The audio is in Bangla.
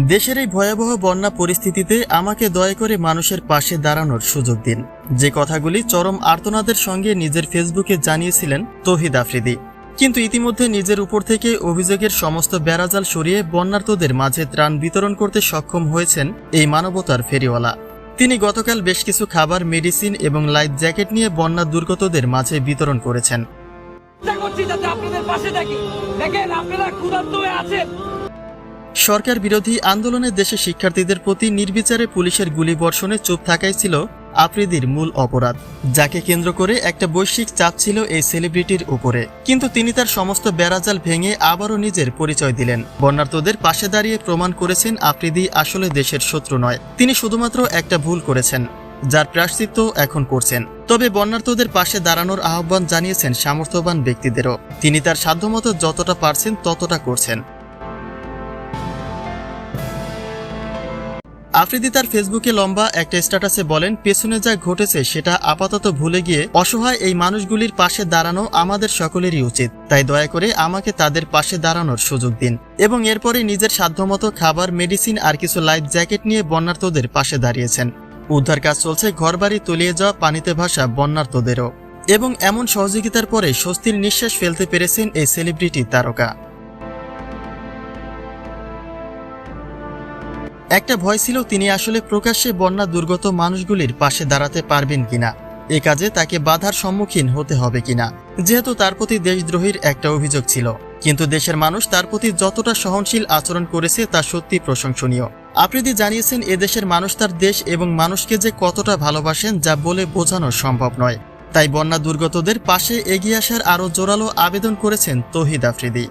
দেশের এই ভয়াবহ বন্যা পরিস্থিতিতে আমাকে দয়া করে মানুষের পাশে দাঁড়ানোর সুযোগ দিন। যে কথাগুলি চরম আর্তনাদের সঙ্গে নিজের ফেসবুকে জানিয়েছিলেন তহিদ আফ্রিদি। কিন্তু ইতিমধ্যে নিজের উপর থেকে অভিযোগের সমস্ত বেড়াজাল সরিয়ে বন্যার্তদের মাঝে ত্রাণ বিতরণ করতে সক্ষম হয়েছেন এই মানবতার ফেরিওয়ালা। তিনি গতকাল বেশ কিছু খাবার, মেডিসিন এবং লাইফ জ্যাকেট নিয়ে বন্যা দুর্গতদের মাঝে বিতরণ করেছেন। সরকার বিরোধী আন্দোলনে দেশে শিক্ষার্থীদের প্রতি নির্বিচারে পুলিশের গুলিবর্ষণে চুপ থাকাই ছিল আফ্রিদির মূল অপরাধ, যাকে কেন্দ্র করে একটা বৈশ্বিক চাপ ছিল এই সেলিব্রিটির উপরে। কিন্তু তিনি তার সমস্ত বেড়াজাল ভেঙে আবারও নিজের পরিচয় দিলেন। বন্যার্তদের পাশে দাঁড়িয়ে প্রমাণ করেছেন আফ্রিদি আসলে দেশের শত্রু নয়। তিনি শুধুমাত্র একটা ভুল করেছেন, যার প্রায়শ্চিত্ত এখন করছেন। তবে বন্যার্তদের পাশে দাঁড়ানোর আহ্বান জানিয়েছেন সামর্থ্যবান ব্যক্তিদেরও। তিনি তার সাধ্যমতো যতটা পারছেন ততটা করছেন। আফ্রিদি তার ফেসবুকে লম্বা একটা স্ট্যাটাসে বলেন, পেছনে যা ঘটেছে সেটা আপাতত ভুলে গিয়ে অসহায় এই মানুষগুলির পাশে দাঁড়ানো আমাদের সকলেরই উচিত। তাই দয়া করে আমাকে তাদের পাশে দাঁড়ানোর সুযোগ দিন। এবং এরপরে নিজের সাধ্যমতো খাবার, মেডিসিন আর কিছু লাইফ জ্যাকেট নিয়ে বন্যার্থদের পাশে দাঁড়িয়েছেন। উদ্ধার কাজ চলছে ঘরবাড়ি তলিয়ে যাওয়া পানিতে ভাসা বন্যার্থদেরও এবং এমন সহযোগিতার পরে স্বস্তির নিঃশ্বাস ফেলতে পেরেছেন এই সেলিব্রিটি তারকা। একটা ভয় ছিল তিনি আসলে প্রকাশ্যে বন্যা দুর্গত মানুষগুলির পাশে দাঁড়াতে পারবেন কিনা। এ কাজে তাকে বাধার সম্মুখীন হতে হবে কিনা। যেহেতু তার প্রতি দেশদ্রোহীর একটা অভিযোগ ছিল। কিন্তু দেশের মানুষ তার প্রতি যতটা সহনশীল আচরণ করেছে তা সত্যি প্রশংসনীয়। আফ্রিদি জানিয়েছেন এদেশের মানুষ তার দেশ এবং মানুষকে যে কতটা ভালোবাসেন যা বলে বোঝানো সম্ভব নয়। তাই বন্যা দুর্গতদের পাশে এগিয়ে আসার আরও জোরালো আবেদন করেছেন তহিদ আফ্রিদি।